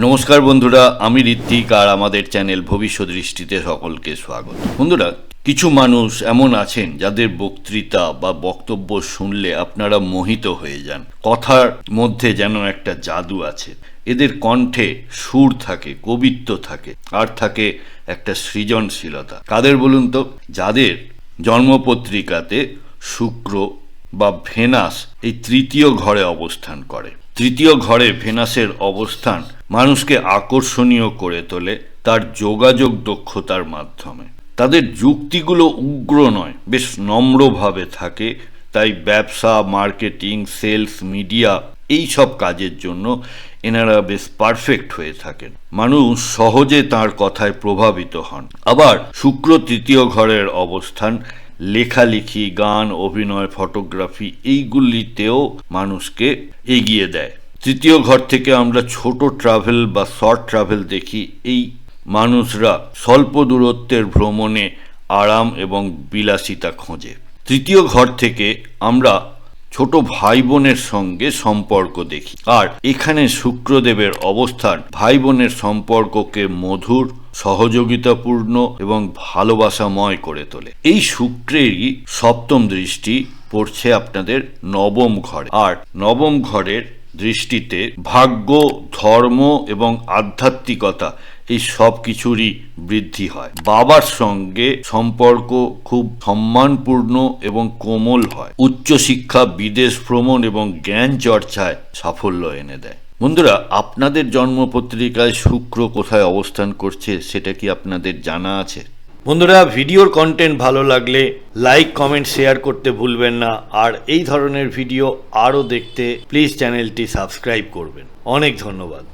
নমস্কার বন্ধুরা, আমি ঋত্বিক আর আমাদের চ্যানেল ভবিষ্যৎ দৃষ্টিতে সকলকে স্বাগত। বন্ধুরা, কিছু মানুষ এমন আছেন যাদের বক্তৃতা বা বক্তব্য শুনলে আপনারা মোহিত হয়ে যান। কথার মধ্যে যেন একটা জাদু আছে। এদের কণ্ঠে সুর থাকে, কবিত্ব থাকে, আর থাকে একটা সৃজনশীলতা। কাদের বলুন তো? যাদের জন্মপত্রিকাতে শুক্র বা ভেনাস এই তৃতীয় ঘরে অবস্থান করে। তৃতীয় ঘরে ভেনাসের অবস্থান মানুষকে আকর্ষণীয় করে তোলে তার যোগাযোগ দক্ষতার মাধ্যমে। তাদের যুক্তিগুলো উগ্র নয়, বেশ নম্রভাবে থাকে। তাই ব্যবসা, মার্কেটিং, সেলস, মিডিয়া এই সব কাজের জন্য এনারা বেশ পারফেক্ট হয়ে থাকেন। মানুষ সহজে তার কথায় প্রভাবিত হন। আবার শুক্র তৃতীয় ঘরের অবস্থান লেখালেখি, গান, অভিনয়, ফটোগ্রাফি এইগুলিতেও মানুষকে এগিয়ে দেয়। তৃতীয় ঘর থেকে আমরা ছোট ট্রাভেল বা শর্ট ট্রাভেল দেখি। এই মানুষরা স্বল্প দূরত্বের ভ্রমণে আরাম এবং বিলাসিতা খোঁজে। তৃতীয় ঘর থেকে আমরা ছোট ভাই বোনের সঙ্গে সম্পর্ক দেখি। আর এখানে শুক্রদেবের অবস্থান ভাই বোনের সম্পর্ককে মধুর, সহযোগিতাপূর্ণ এবং ভালোবাসাময় করে তোলে। এই শুক্রেরই সপ্তম দৃষ্টি পড়ছে আপনাদের নবম ঘরে। আর নবম ঘরের দৃষ্টিতে ভাগ্য, ধর্ম এবং আধ্যাত্মিকতা এই সব কিছুরই বৃদ্ধি হয়। বাবার সঙ্গে সম্পর্ক খুব সম্মানপূর্ণ এবং কোমল হয়। উচ্চশিক্ষা, বিদেশ ভ্রমণ এবং জ্ঞান চর্চায় সাফল্য এনে দেয়। বন্ধুরা, আপনাদের জন্মপত্রিকায় শুক্র কোথায় অবস্থান করছে সেটা কি আপনাদের জানা আছে? বন্ধুরা, ভিডিওর কন্টেন্ট ভালো লাগলে লাইক কমেন্ট শেয়ার করতে ভুলবেন না। আর এই ধরনের ভিডিও আরও দেখতে প্লিজ চ্যানেলটি সাবস্ক্রাইব করবেন। অনেক ধন্যবাদ।